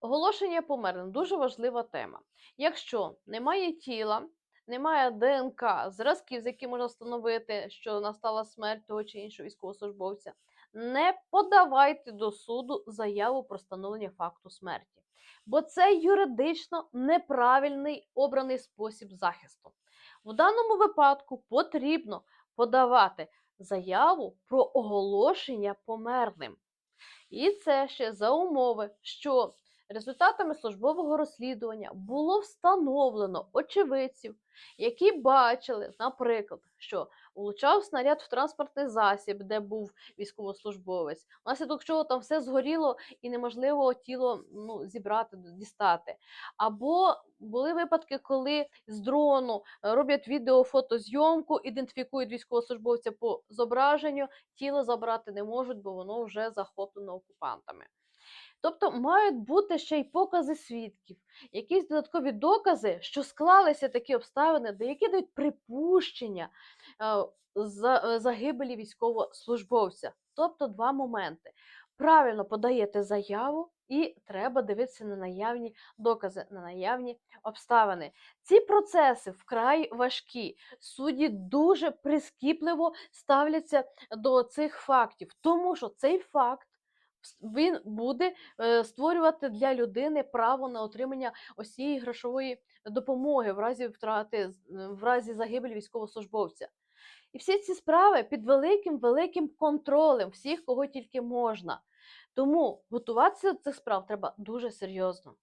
Оголошення померлим дуже важлива тема. Якщо немає тіла, немає ДНК, зразків, з яких можна встановити, що настала смерть того чи іншого військовослужбовця, не подавайте до суду заяву про встановлення факту смерті, бо це юридично неправильний обраний спосіб захисту. В даному випадку потрібно подавати заяву про оголошення померлим. І це ще за умови, що результатами службового розслідування було встановлено очевидців, які бачили, наприклад, що влучав снаряд в транспортний засіб, де був військовослужбовець, внаслідок чого там все згоріло і неможливо тіло ну, зібрати, дістати. Або були випадки, коли з дрону е, роблять відео-фотозйомку, ідентифікують військовослужбовця по зображенню, тіло забрати не можуть, бо воно вже захоплено окупантами. Тобто мають бути ще й покази свідків, якісь додаткові докази, що склалися такі обставини, де які дають припущення е, е, загибелі військовослужбовця. Тобто два моменти. Правильно подаєте заяву, і треба дивитися на наявні докази, на наявні обставини. Ці процеси вкрай важкі. Судді дуже прискіпливо ставляться до цих фактів, тому що цей факт він буде е, створювати для людини право на отримання осієї грошової допомоги в разі втрати, е, в разі загибелі військовослужбовця. І всі ці справи під великим великим контролем всіх, кого тільки можна. Тому готуватися до цих справ треба дуже серйозно.